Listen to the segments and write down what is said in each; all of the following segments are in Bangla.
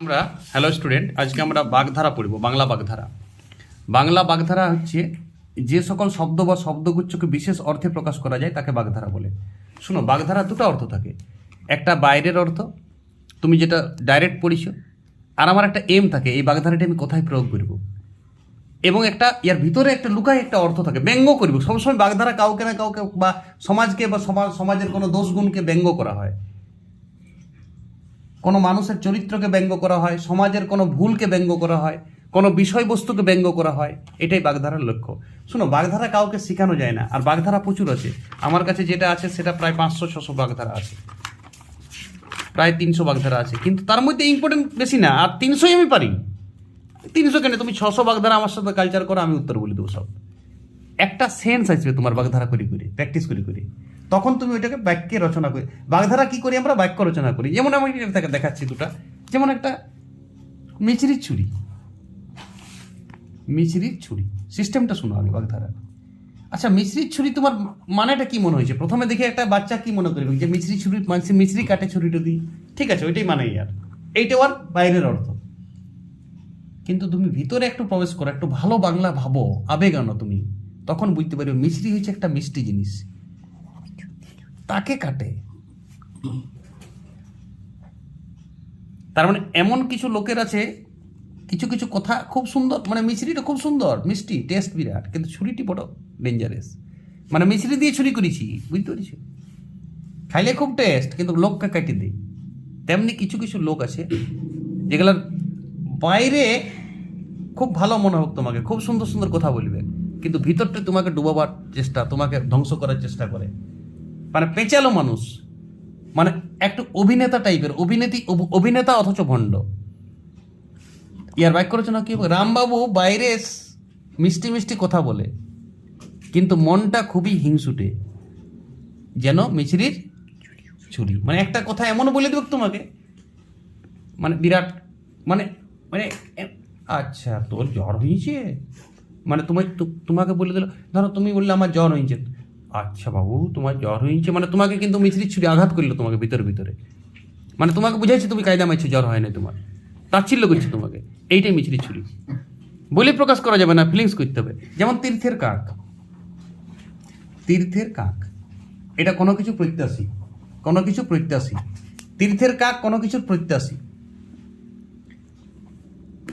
আমরা হ্যালো স্টুডেন্ট আজকে আমরা বাগধারা পড়ব, বাংলা বাগধারা। বাংলা বাগধারা হচ্ছে যে সকল শব্দ বা শব্দগুচ্ছকে বিশেষ অর্থে প্রকাশ করা যায় তাকে বাগধারা বলে। শুনো বাগধারা দুটো অর্থ থাকে। একটা বাইরের অর্থ, তুমি যেটা ডাইরেক্ট পড়িছো, আর আমার একটা এম থাকে, এই বাগধারাটি আমি কোথায় প্রয়োগ করব? এবং একটা ইয়ার ভিতরে একটা লুকায় একটা অর্থ থাকে, ব্যঙ্গ করব। সবসময় বাগধারা কাউকে না কাউকে বা সমাজকে বা সমাজ, সমাজের কোনো দোষগুণকে ব্যঙ্গ করা হয়। কোনো মানুষের চরিত্রকে ব্যঙ্গ করা হয়, সমাজের কোনো ভুলকে ব্যঙ্গ করা হয়, কোনো বিষয়বস্তুকে ব্যঙ্গ করা হয়, এটাই বাগধারার লক্ষ্য। শুনো, বাগধারা কাউকে শেখানো যায় না, আর বাগধারা প্রচুর আছে। আমার কাছে যেটা আছে, সেটা প্রায় পাঁচশো, ছশো বাগধারা আছে। প্রায় তিনশো বাগধারা আছে। কিন্তু তার মধ্যে ইম্পর্টেন্ট বেশি না, আর তিনশোই আমি পারি। তিনশো কেন? তুমি ছশো বাগধারা আমার সাথে কালচার করো, আমি উত্তর বলে দেবো সব। একটা সেন্স আসবে তোমার বাগধারা করি করে প্র্যাকটিস করি করে। তখন তুমি ওইটাকে বাক্যে রচনা করি। বাগধারা কি করি আমরা? বাক্য রচনা করি। যেমন আমি এটাকে দেখাচ্ছি দুটা। যেমন একটা মিচড়ির ছুরি। মিচড়ির ছুরি। সিস্টেমটা শোনো আগে বাগধারা। আচ্ছা মিশ্রির ছুরি তোমার মানেটা কি মনে হয়েছে? প্রথমে দেখে একটা বাচ্চা কি মনে করবে? যে মিশ্রি ছুরি মানুষের মিশ্রি কাটে ছুরিটা দিই ঠিক আছে, ওইটাই মানে আর এইটাও আর বাইরের অর্থ। কিন্তু তুমি ভিতরে একটু প্রবেশ করো, একটু ভালো বাংলা ভাবো, আবেগ আনো তুমি। তখন বুঝতে পারবে মিশ্রি হচ্ছে একটা মিষ্টি জিনিস। তাকে কাটে। তার মানে এমন কিছু লোকের আছে, কিছু কিছু কথা খুব সুন্দর মানে মিশ্রিটা খুব সুন্দর, মিষ্টি, টেস্ট বিরাট, কিন্তু ছুরিটি বড় ডেঞ্জারাস মানে মিশ্রি দিয়ে ছুরি করেছি, বুঝতে পেরেছি? খাইলে খুব টেস্ট কিন্তু লোককে কাটি দেয় তেমনি কিছু কিছু লোক আছে, যেগুলোর বাইরে খুব ভালো মনে হোক তোমাকে, খুব সুন্দর সুন্দর কথা বলবে, কিন্তু ভিতরটা তোমাকে ডুবাবার চেষ্টা, তোমাকে ধ্বংস করার চেষ্টা করে। মানে পেঁচালো মানুষ। মানে একটু অভিনেতা টাইপের অভিনেত্রী অভ- অভিনেতা অথচ ভণ্ড। ইয়ার বাইক করেছে না কি? রামবাবু বাইরে মিষ্টি মিষ্টি কথা বলে। কিন্তু মনটা খুবই হিংসুটে। যেন মিছরির ছুরি মানে একটা কথা এমন বলে দেব তোমাকে। মানে বিরাট মানে মানে আচ্ছা তোর জ্বর হয়েছে মানে তোমার তো- তোমাকে বলে দিল, ধরো তুমি বললে আমার জ্বর হয়েছে আচ্ছা বাবু, তোমার জ্বর হয়েছে। মানে তোমাকে কিন্তু মিছরির ছুরি আঘাত করল তোমাকে ভিতরে ভিতরে। মানে তোমাকে বুঝাইছে তুমি কায়দা মারছো জ্বর হয় না তোমার। তাচ্ছিল্য করছে তোমাকে। এইটাই মিছরি ছুরি। বলে প্রকাশ করা যাবে না ফিলিংস করতে হবে। যেমন তীর্থের কাক। তীর্থের কাক। এটা কোনো কিছু প্রত্যাশী। কোনো কিছু প্রত্যাশী। তীর্থের কাক কোনো কিছুর প্রত্যাশী।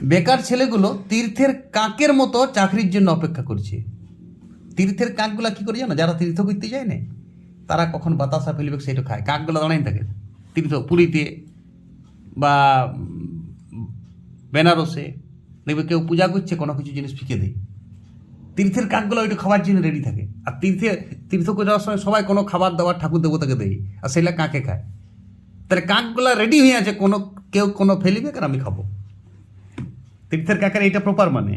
বেকার ছেলেগুলো তীর্থের কাকের মতো চাকরির জন্য অপেক্ষা করছে। তীর্থের কাকগুলা কি করে জানো? যারা তীর্থ করতে যায় না, তারা কখন বাতাসা ফেলবে সেটা খায়। কাকগুলো দাঁড়াই থাকে। তীর্থ পুরীতে বা বেনারসে, দেখবে কেউ পূজা করছে, কোনো কিছু জিনিস ফিকে দেয়। তীর্থের কাকগুলো ওইটা খাবার জন্য রেডি থাকে। আর তীর্থে তীর্থ করে যাওয়ার সময় সবাই কোনো খাবার দাবার ঠাকুর দেবতাকে দেয়। আর সেটা কাকে খায়? তাহলে কাকগুলা রেডি হয়ে আছে, কোনো, কেউ কোনো ফেলিবে আর আমি খাব। তীর্থের কাকের এইটা প্রপার মানে।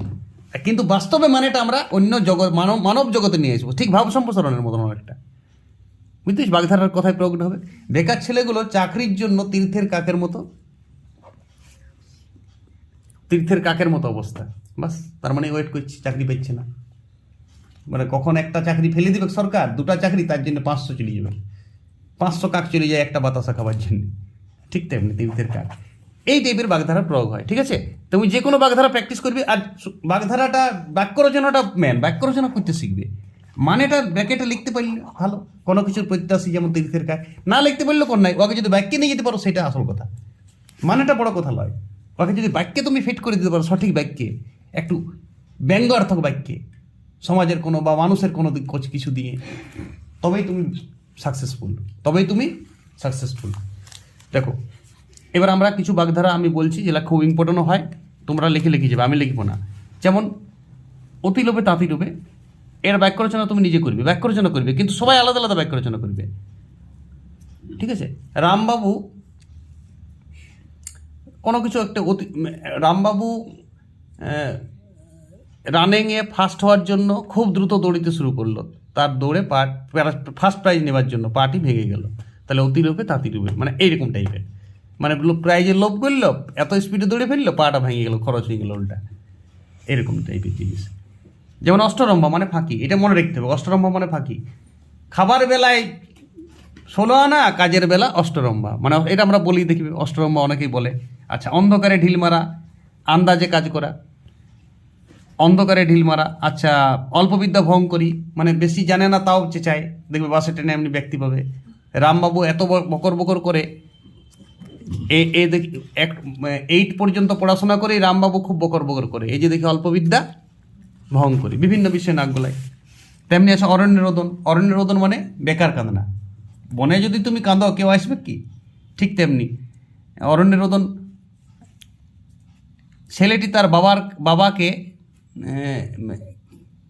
কিন্তু বাস্তবে মানেটা আমরা অন্য জগৎ, মানব মানব জগতে নিয়ে আসব। ঠিক ভাব সম্প্রসারণের মতন একটা। বুঝতিস বাগধারার কথায় প্রয়োগ হবে। বেকার ছেলেগুলো চাকরির জন্য তীর্থের কাকের মতো। তীর্থের কাকের মতো অবস্থা। বাস, তার মানে ওয়েট করছি, চাকরি পাচ্ছে না। মানে কখন একটা চাকরি ফেলে দিবে সরকার, দুটা চাকরি, তার জন্য পাঁচশো চলে যাবে। পাঁচশো কাক চলে যায় একটা বাতাসা খাবার জন্য। ঠিক তেমনি তীর্থের কাক। এই টাইপের বাগধারা প্রয়োগ হয়, ঠিক আছে? তুমি যে কোনো বাগধারা প্র্যাকটিস করবে, আর বাগধারাটা বাক্য রচনাটা ম্যান বাক্য রচনা করতে শিখবে। মানেটা ব্যাকেটে লিখতে পারলে ভালো, কোনো কিছুর প্রত্যাশী যেমন তীর্থের কাক না লিখতে পারলে কোন নাই, ওকে যদি বাক্যে নিয়ে যেতে পারো, সেটা আসল কথা। মানেটা বড় কথা নয়। ওকে যদি বাক্যে তুমি ফিট করে দিতে পারো, সঠিক বাক্যে, একটু ব্যঙ্গার্থক বাক্যে, সমাজের কোনো বা মানুষের কোনো কিছু দিয়ে, তবেই তুমি সাকসেসফুল তবেই তুমি সাকসেসফুল দেখো এবার আমরা কিছু বাগধারা আমি বলছি যেটা খুব ইম্পর্টেন্ট হয়, তোমরা লিখে লিখে যাবে, আমি লিখব না। যেমন, অতি লোভে তাঁতি ডুবে এর বাক্য রচনা তুমি নিজে করবে বাক্য রচনা করবে, কিন্তু সবাই আলাদা আলাদা বাক্য রচনা করবে। ঠিক আছে? রামবাবু, কোনো কিছু একটা অতি, রামবাবু রানিংয়ে ফার্স্ট হওয়ার জন্য খুব দ্রুত দৌড়িতে শুরু করল। তার দৌড়ে পা ফার্স্ট প্রাইজ নেবার জন্য পার্টি ভেঙে গেল। তাহলে অতি লোভে তাঁতি ডুবে মানে এইরকম টাইপের মানে প্রাইজের লোভ করল, এত স্পিডে দৌড়ে ফেলল, পাটা ভেঙে গেল, খরচ হয়ে গেল উল্টা। এরকম টাইপের জিনিস। যেমন অষ্টরম্ভা মানে ফাঁকি, এটা মনে রাখতে হবে, অষ্টরম্ভা মানে ফাঁকি। খাবার বেলায় ষোলো আনা, কাজের বেলা অষ্টরম্ভা। মানে এটা আমরা বলি, দেখি অষ্টরম্ভা অনেকেই বলে। আচ্ছা অন্ধকারে ঢিল মারা, আন্দাজে কাজ করা। অন্ধকারে ঢিল মারা আচ্ছা অল্প বিদ্যা করি মানে বেশি জানে না তাও চেঁচায়। দেখবে বাসে ট্রেনে এমনি ব্যক্তি পাবে। রামবাবু এত বকর বকর করে এ দেখি, এক এইট পর্যন্ত পড়াশোনা করে রামবাবু খুব বকর বকর করে। এই যে দেখি অল্প বিদ্যা ভয়ঙ্করী বিভিন্ন বিষয়ে নাক গলায়। তেমনি আছে অরণ্য রোদন। অরণ্য রোদন মানে বেকার কাঁদনা। বনে যদি তুমি কাঁদো, কেউ আসবে কি? ঠিক তেমনি। অরণ্য রোদন, ছেলেটি তার বাবার, বাবাকে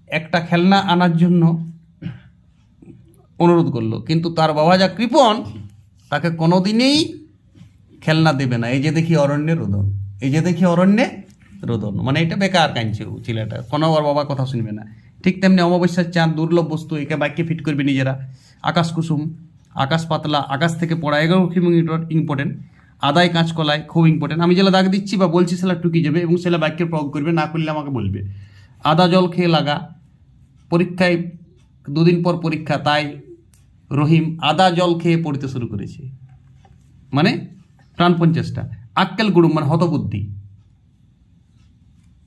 একটা খেলনা আনার জন্য অনুরোধ করল। কিন্তু তার বাবা যা কৃপণ, তাকে কোনোদিনই খেলনা দেবে না। এই যে দেখি অরণ্যে রোদন। এই যে দেখি অরণ্যে রোদন। মানে এটা বেকার কাঁদছে ছেলেটা। কোনো ওর বাবা কথা শুনবে না। ঠিক তেমনি অমাবস্যার চাঁদ, দুর্লভ বস্তু, একে বাক্যে ফিট করবে নিজেরা। আকাশ কুসুম, আকাশ পাতলা, আকাশ থেকে পড়া এগারো কিলোমিটার ইম্পর্টেন্ট আদায় কাঁচকলায় খুব ইম্পর্টেন্ট আমি যেটা দাগ দিচ্ছি বা বলছি সেটা টুকি যাবে এবং সেটা বাক্যের প্রয়োগ করবে, না করলে আমাকে বলবে। আদা জল খেয়ে লাগা। পরীক্ষায় দুদিন পর পরীক্ষা, তাই রহিম আদা জল খেয়ে পড়তে শুরু করেছে। মানে প্রাণপণ চেষ্টা আক্কেল গুড়ুম মানে হতবুদ্ধি।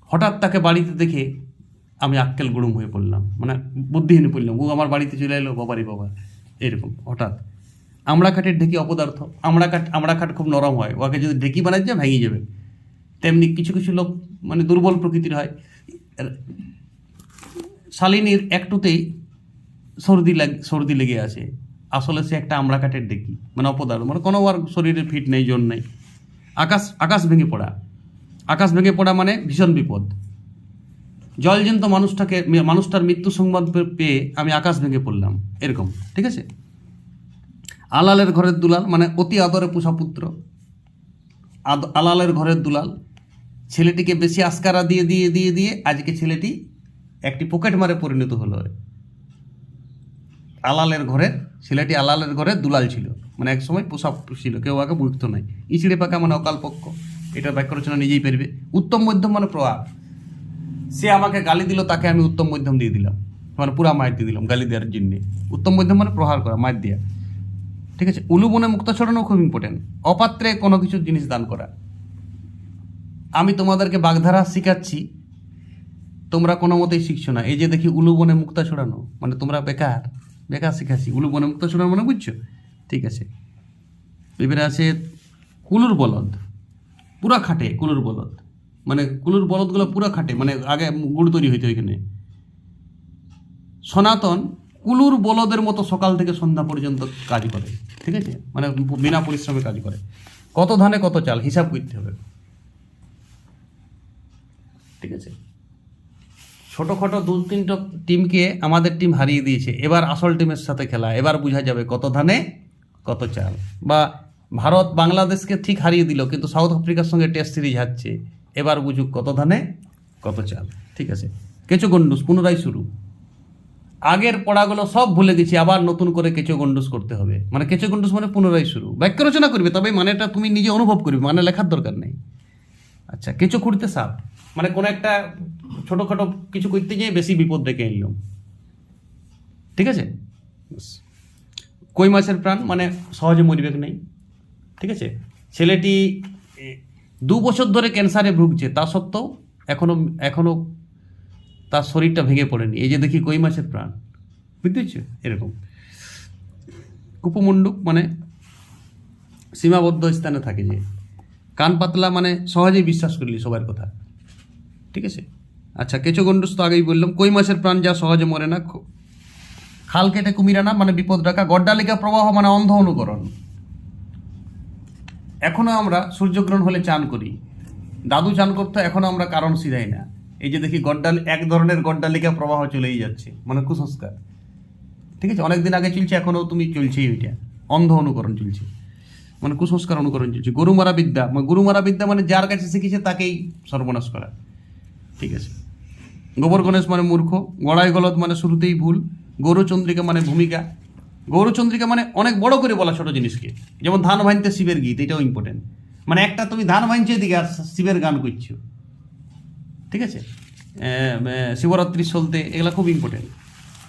হঠাৎ তাকে বাড়িতে দেখে আমি আক্কেল গুড়ুম হয়ে পড়লাম। মানে বুদ্ধিহীন পড়লাম। ও আমার বাড়িতে চলে এলো, বাবারি বাবা। এরকম, হঠাৎ। আমড়া কাঠের ঢেকি অপদার্থ। আমড়া কাঠ আমড়া কাঠ খুব নরম হয়। ওকে যদি ঢেকি যায়, ভেঙে যাবে। তেমনি কিছু কিছু লোক মানে দুর্বল প্রকৃতির হয়। শালিনীর একটুতেই সর্দি লাগ সর্দি লেগে আছে আসলে সে একটা আমড়া কাঠের ডেকি মানে অপদার্থ মানে কোনো আর শরীরে ফিট নেই, জোর নেই। আকাশ আকাশ ভেঙে পড়া। আকাশ ভেঙে পড়া মানে ভীষণ বিপদ। জলজন্ত মানুষটাকে, মানুষটার মৃত্যু সংবাদ পেয়ে আমি আকাশ ভেঙে পড়লাম, এরকম, ঠিক আছে? আলালের ঘরের দুলাল মানে অতি আদরে পোষা পুত্র। আলালের ঘরের দুলাল, ছেলেটিকে বেশি আস্কারা দিয়ে দিয়ে দিয়ে দিয়ে, আজকে ছেলেটি একটি পকেট মারে পরিণত হলো। আলালের ঘরে ছেলেটি আলালের ঘরে দুলাল ছিল। মানে এক সময় পোষা ছিল, কেউ আগে বুঝতো নাই। ইচিড়ে পাকা মানে অকালপক্ষ এটা ব্যাখ্যা রচনা নিজেই পারবে। উত্তম মধ্যম মানে প্রভাব সে আমাকে গালি দিল, তাকে আমি উত্তম মধ্যম দিয়ে দিলাম। মানে পুরা মায়ের দিয়ে দিলাম গালি দেওয়ার জন্যে। উত্তম মধ্যম মানে প্রহার করা মায়ের দেওয়া ঠিক আছে? উলু বনে মুক্ত ছড়ানো খুব ইম্পর্টেন্ট অপাত্রে কোনো কিছু জিনিস দান করা। আমি তোমাদেরকে বাগধারা শিখাচ্ছি। তোমরা কোনো মতেই শিখছো না। এই যে দেখি উলু বনে মুক্তা ছড়ানো মানে তোমরা বেকার। বেকার শিখাচ্ছি উলু বনে মুক্তা ছড়ানো মানে বুঝছ? ঠিক আছে। এবারে আছে কুলুর বলদ। পুরা খাটে কুলুর বলদ। মানে কুলুর বলদগুলো পুরা খাটে। মানে আগে গুড় তৈরি হইতো এখানে সনাতন কুলুর বলদের মতো সকাল থেকে সন্ধ্যা পর্যন্ত কাজ করে। ঠিক আছে? মানে বিনা পরিশ্রমে কাজ করে। কত ধানে কত চাল? হিসাব করতে হবে। ঠিক আছে? ছোটোখাটো দু তিনটা টিমকে আমাদের টিম হারিয়ে দিয়েছে। এবার আসল টিমের সাথে খেলা। এবার বোঝা যাবে কত ধানে, কত চাল। বা ভারত বাংলাদেশকে ঠিক হারিয়ে দিল, কিন্তু সাউথ আফ্রিকার সঙ্গে টেস্ট সিরিজ হারছে। এবার বুঝুক কত ধানে, কত চাল। ঠিক আছে? কেঁচো গন্ডুস পুনরায় শুরু। আগের পড়াগুলো সব ভুলে গেছি, আবার নতুন করে কেঁচো গন্ডুস করতে হবে। মানে কেঁচো গন্ডুস মানে পুনরায় শুরু। বাক্য রচনা করবে তবে মানেটা তুমি নিজে অনুভব করবে মানে লেখার দরকার নেই। আচ্ছা কেঁচো খুঁড়তে সাপ। মানে কোনো একটা ছোটোখাটো কিছু করতে গিয়ে বেশি বিপদ ডেকে এলাম ঠিক আছে? কই মাছের প্রাণ? মানে সহজে মরিবেক নেই। ঠিক আছে? ছেলেটি দু বছর ধরে ক্যান্সারে ভুগছে তা সত্ত্বেও এখনও এখনও তার শরীরটা ভেঙে পড়েনি। এই যে দেখি কই মাছের প্রাণ। বুঝতে পারছ? এরকম। কুপমণ্ডুক মানে সীমাবদ্ধ স্থানে থাকে যে। কান পাতলা মানে সহজেই বিশ্বাস করলি সবার কথা। ঠিক আছে? আচ্ছা কেঁচো গন্ডুস তো আগেই বললাম, কই মাছের প্রাণ যা সহজে মরে না? খাল কেটে কুমিরানা মানে বিপদ ডাকা, গড্ডালিকা প্রবাহ মানে অন্ধ অনুকরণ। এখনও আমরা সূর্যগ্রহণ হলে চান করি। দাদু চান করতো, এখনও আমরা কারণ সিধাই না। এই যে দেখি গড্ডাল, এক ধরনের গড্ডালিকা প্রবাহ চলেই যাচ্ছে মানে কুসংস্কার। ঠিক আছে অনেকদিন আগে চলছে এখনও তুমি চলছেই ওইটা। অন্ধ অনুকরণ চলছে মানে কুসংস্কার অনুকরণ চলছে। গরু মারা বিদ্যা মানে গরু মারা বিদ্যা মানে যার কাছে শিখেছে তাকেই সর্বনাশ করা। ঠিক আছে। গোবর গণেশ মানে মূর্খ, গড়াই গলদ মানে শুরুতেই ভুল গৌরচন্দ্রিকা মানে ভূমিকা। গৌরচন্দ্রিকা মানে অনেক বড় করে বলা ছোট জিনিসকে। যেমন ধান ভাইনতে শিবের গীত, এটাও ইম্পর্টেন্ট মানে একটা তুমি ধান ভাঙছো এদিকে শিবের গান করছ। ঠিক আছে? শিবরাত্রি চলতে এগুলো খুব ইম্পর্টেন্ট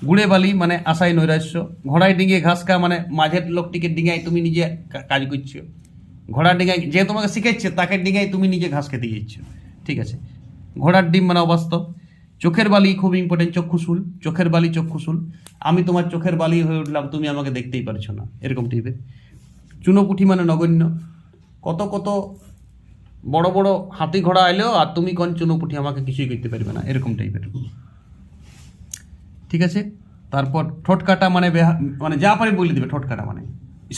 গুড়ে বালি মানে আশাই নৈরাশ্য। ঘোড়ায় ডিঙিয়ে ঘাস খা মানে মাঝের লোকটিকে ডিঙায় তুমি নিজে কাজ করছ। ঘোড়ার ডিঙায়, যে তোমাকে শিখাচ্ছে, তাকে ডিঙায় তুমি নিজে ঘাস খেতে যাচ্ছ। ঠিক আছে? ঘোড়ার ডিম মানে অবাস্তব। চোখের বালি খুব ইম্পর্টেন্ট চক্ষুশুল চোখের বালি চক্ষুশুল আমি তোমার চোখের বালি হয়ে উঠলাম, তুমি আমাকে দেখতেই পারছ না, এরকম টাইপের চুনোপুঠি মানে নগণ্য। কত কত বড় বড় হাতি ঘোড়া এলেও আর তুমি কোন চুনোপুঠি আমাকে কিছুই করতে পারবে না, এরকম টাইপের ঠিক আছে? তারপর ঠোঁট কাটা মানে মানে যা পারি বলে দিবে ঠোঁট কাটা মানে।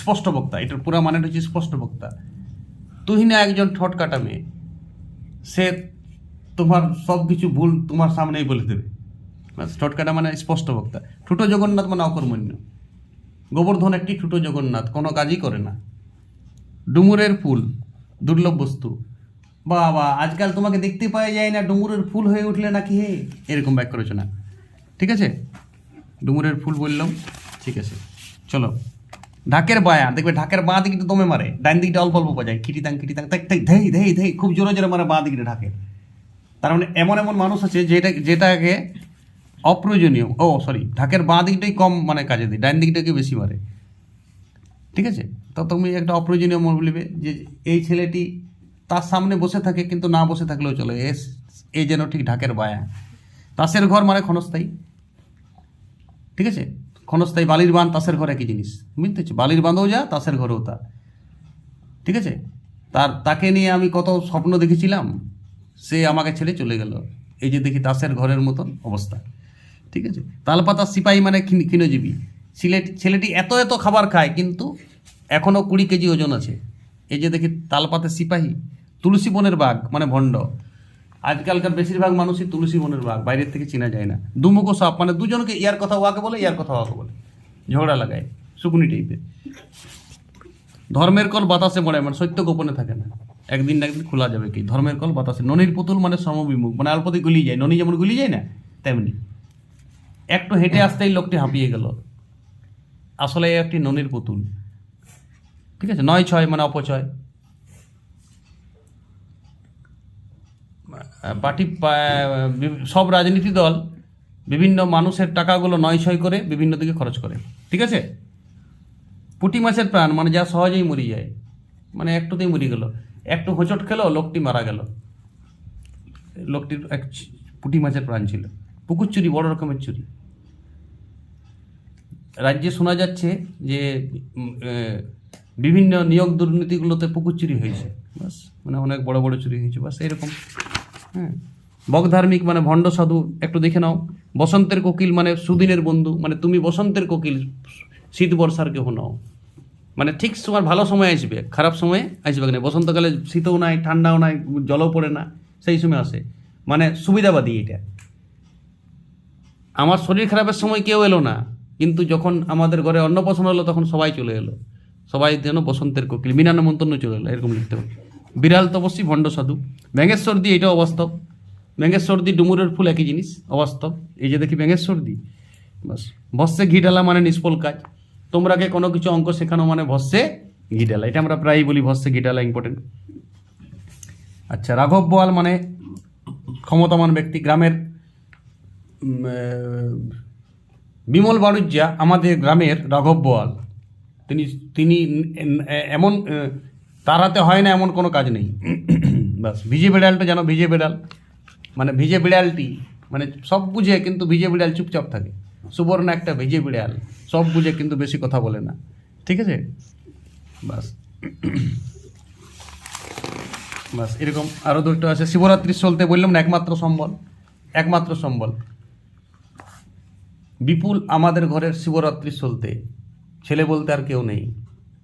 স্পষ্ট বক্তা, এটার পুরো মানে হচ্ছে স্পষ্ট বক্তা। তুহিনা একজন ঠোঁট কাটা মেয়ে। সে তোমার সব কিছু ভুল তোমার সামনেই বলে দেবে। ব্যাস, মানে স্পষ্ট বক্তা। ঠুটো জগন্নাথ মানে অকর্মণ্য। গোবর্ধন একটি ঠুটো জগন্নাথ কোনো কাজই করে না। ডুমুরের ফুল দুর্লভ বস্তু। বাবা আজকাল তোমাকে দেখতে পাওয়া যায় না ডুমুরের ফুল হয়ে উঠলে নাকি হে? এরকম ব্যাক রচনা ঠিক আছে? ডুমুরের ফুল বললাম ঠিক আছে। চলো। ঢাকের বায়া দেখবে ঢাকের বাঁ দিকটা দমে মারে। ডাইন দিকটা অল্প অল্প বাজায়। খিটিতাং খিটিতাং তাক তাক ধেই ধেই ধেই খুব জোরে জোরে মারে বাঁ দিকটা ঢাকের। তার মানে এমন এমন মানুষ আছে যেটা, যেটাকে অপ্রয়োজনীয়। ও সরি ঢাকের বাঁ দিকটাই কম মানে কাজে দেয়, ডাইন দিকটাকে বেশি মারে। ঠিক আছে? তো তুমি একটা অপ্রয়োজনীয় মনে বলবে যে এই ছেলেটি তার সামনে বসে থাকে কিন্তু না বসে থাকলেও চলে। এস এই যেন ঠিক ঢাকের বায়া। তাসের ঘর মানে ক্ষণস্থায়ী। ঠিক আছে? ক্ষণস্থায়ী বালির বাঁধ, তাসের ঘর একই জিনিস। বুঝতে পারছি? বালির বাঁধও যা, তাসের ঘরেও তা। ঠিক আছে? তার, তাকে নিয়ে আমি কত স্বপ্ন দেখেছিলাম? সে আমাকে ছেড়ে চলে গেল। এই যে দেখি তাসের ঘরের মতন অবস্থা। ঠিক আছে? তালপাতা সিপাহী মানে ক্ষীণ- ক্ষীণজীবী। ছেলে ছেলেটি এত এত খাবার খায়, কিন্তু এখনও কুড়ি কেজি ওজন আছে। এই যে দেখি তালপাতা সিপাহী, তুলসী বনের বাঘ মানে ভণ্ড। আজকালকার বেশিরভাগ মানুষই তুলসী বনের বাঘ, বাইরের থেকে চেনা যায় না। দুমুখো সাপ মানে দুজনকে ইয়ার কথা ওয়াকে বলে, ইয়ার কথা ওয়াকে বলে। ঝগড়া লাগায়, শুকুনি টাইপের ধর্মের কল বাতাসে মরে মানে সত্য গোপনে থাকে না। একদিন না একদিন খোলা যাবে কি? ধর্মের কল বাতাসে ননির পুতুল মানে সমবিমুখ মানে অল্পতে গুলিয়ে যায়। ননি যেমন গুলিয়ে যায় না, তেমনি। একটু হেঁটে আসতেই লোকটি হাঁপিয়ে গেল। আসলে একটি ননির পুতুল। ঠিক আছে? নয় ছয় মানে অপচয়। পার্টি সব রাজনীতি দল বিভিন্ন মানুষের টাকাগুলো নয় ছয় করে বিভিন্ন দিকে খরচ করে। ঠিক আছে? পুঁটি মাছের প্রাণ মানে যা সহজেই মরে যায়। মানে একটুতেই মরে গেল। একটু হোঁচট খেলো, লোকটি মারা গেল। লোকটির এক পুঁটি মাছের প্রাণ ছিল। পুকুর চুরি, বড় রকমের চুরি। রাজ্যে শোনা যাচ্ছে যে বিভিন্ন নিয়োগ দুর্নীতিগুলোতে পুকুর চুরি হয়েছে। বাস মানে অনেক বড় বড় চুরি হয়েছে, বাস এরকম। হ্যাঁ বকধার্মিক মানে ভণ্ড সাধু, একটু দেখে নাও। বসন্তের কোকিল মানে সুদিনের বন্ধু মানে তুমি বসন্তের কোকিল, শীত বর্ষার কেহ নাও। মানে ঠিক তোমার ভালো সময় আসবে, খারাপ সময়ে আসবে না বসন্তকালে শীতও নাই, ঠান্ডাও নাই, জলও পড়ে না, সেই সময় আসে। মানে সুবিধাবাদী এটা। আমার শরীর খারাপের সময় কেউ এলো না, কিন্তু যখন আমাদের ঘরে অন্নপ্রাশন হলো, তখন সবাই চলে এলো। সবাই যেন বসন্তের কোকিল বিনা নেমন্তন্ন চলে এলো, এরকম লিখতে হবে। বিড়াল তপস্বী, ভণ্ড সাধু। ব্যাঙেশ্বর দি এটা অবাস্তব। ব্যাঙেশ্বর দি ডুমুরের ফুল একই জিনিস, অবাস্তব। এই যে দেখি ব্যাঙেশ্বর দি বাস ভস্যে ঘি ঢালা মানে নিষ্ফল কাজ। তোমরাকে কোনো কিছু অঙ্ক শেখানো মানে ভস্যে গিডালা। এটা আমরা প্রায়ই বলি ভস্যে গিডালা ইম্পর্টেন্ট আচ্ছা রাঘব বোয়াল মানে ক্ষমতামান ব্যক্তি গ্রামের বিমল বাড়ুজ্জা আমাদের গ্রামের রাঘব বোয়াল। তিনি তিনি এমন তার হাতে হয় না, এমন কোনো কাজ নেই। বাস, ভিজে বিড়ালটা যেন ভিজে বিড়াল মানে ভিজে বিড়ালটি মানে সব বুঝে কিন্তু ভিজে বিড়াল চুপচাপ থাকে। সুবর্ণ একটা ভিজে বিড়াল। সব বুঝে কিন্তু বেশি কথা বলে না। ঠিক আছে? বাস। বাস, এরকম আরও দুটো আছে। শিবরাত্রি চলতে বললাম না, একমাত্র সম্বল। একমাত্র সম্বল। বিপুল আমাদের ঘরের শিবরাত্রি চলতে। ছেলে বলতে আর কেউ নেই।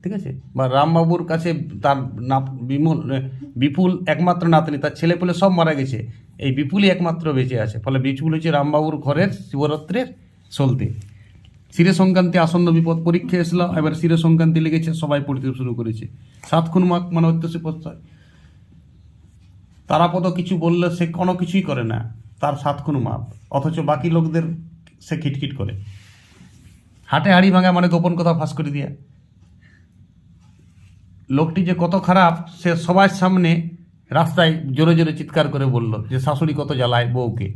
ঠিক আছে? বা রামবাবুর কাছে তার বিমল বিপুল একমাত্র নাতনি, তার ছেলে পেলে সব মারা গেছে। এই বিপুলই একমাত্র বেঁচে আছে। ফলে বিপুল হচ্ছে রামবাবুর ঘরের শিবরাত্রির চলতে। শিরে সংক্রান্তি আসন্ন বিপদ পরীক্ষা এসলো এবার শিরে সংক্রান্তি লেগেছে, সবাই পড়তে শুরু করেছে। সাত খুন মাক মানে ঐতিহাসিক প্রত্যয়। তারাপদ কিছু বললে সে কোনো কিছুই করে না, তার সাত খুন মাপ। অথচ বাকি লোকদের সে খিটখিট করে। হাটে হাড়ি ভাঙা মানে গোপন কথা ফাঁস করে দিয়া। লোকটি যে কত খারাপ, সে সবার সামনে রাস্তায় জোরে জোরে চিৎকার করে বলল যে, শাশুড়ি কত জ্বালায় বউকে।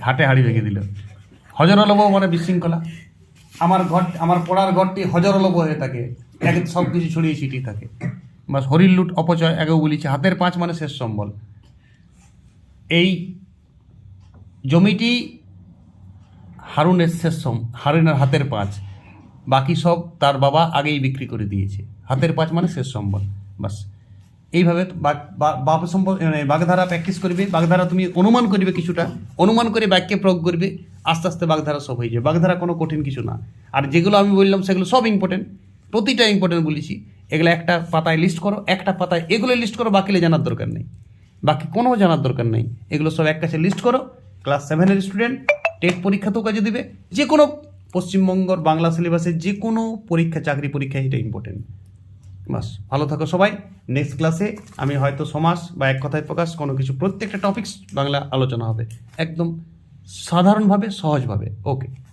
হাটে হাড়ি ভেঙে দিল। হজরল বউ মানে বিশৃঙ্খলা। আমার ঘর আমার পড়ার ঘরটি হজরল বউ হয়ে থাকে। এক সব কিছু ছড়িয়ে ছিটিয়ে থাকে। বা হরির লুট অপচয় আগেও বলেছি হাতের পাঁচ মানে শেষ সম্বল। এই জমিটি হারুনের শেষ সম হারুনের হাতের পাঁচ। বাকি সব তার বাবা আগেই বিক্রি করে দিয়েছে। হাতের পাঁচ মানে শেষ সম্বল। বাস এইভাবে বা- বাপ সম্পদ মানে বাগধারা প্র্যাকটিস করবে। বাগধারা তুমি অনুমান করবে কিছুটা। অনুমান করে বাক্যে প্রয়োগ করবে। আস্তে আস্তে বাগধারা সব হয়ে যাবে। বাগধারা কোনো কঠিন কিছু না। আর যেগুলো আমি বললাম, সেগুলো সব ইম্পর্টেন্ট প্রতিটা ইম্পর্টেন্ট বলেছি। এগুলো একটা পাতায় লিস্ট করো, একটা পাতায় এগুলো লিস্ট করো বাকিলে জানার দরকার নেই। বাকি কোনো জানার দরকার নেই। এগুলো সব এক কাছে লিস্ট করো। ক্লাস সেভেনের স্টুডেন্ট টেট পরীক্ষাতেও কাজে দিবে। যে কোনো পশ্চিমবঙ্গর বাংলা সিলেবাসের যে কোনো পরীক্ষা, চাকরি পরীক্ষা, এটা ইম্পর্টেন্ট বাস, ভালো থাকো সবাই। নেক্সট ক্লাসে আমি হয়তো সমাস বা এক কথায় প্রকাশ, কোনো কিছু, প্রত্যেকটা টপিকস বাংলা আলোচনা হবে। একদম সাধারণভাবে সহজভাবে। ওকে